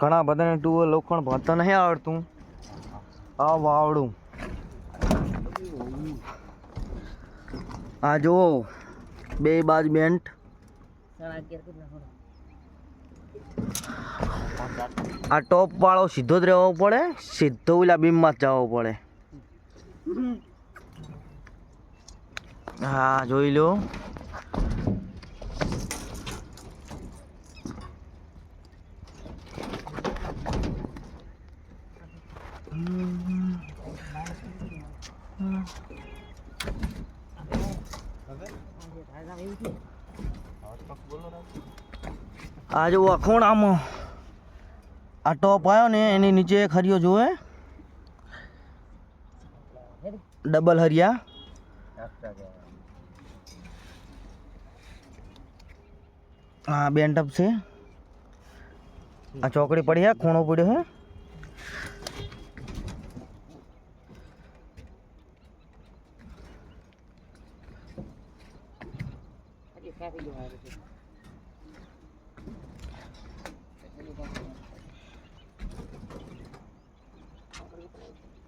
ઘણા બધાને ટુ લોખંડ ભણતા નહીં આવડતું? આ વાવડું. આ જુઓ, બે બાજ બેન્ટ. આ ટોપ વાળો સીધો જ રહેવો પડે, સીધો ઓલા બીમમાં જ જવો પડે. હા, જોઈ લો. આ જો અખોણામાં આ ટોપ આવ્યો ને એની નીચે એક હરિયો જોવે ડબલ હરિયા. હા બેન ટપ છે. આ ચોકડી પડી હે, ખૂણો પડ્યો હે. Tabii ki.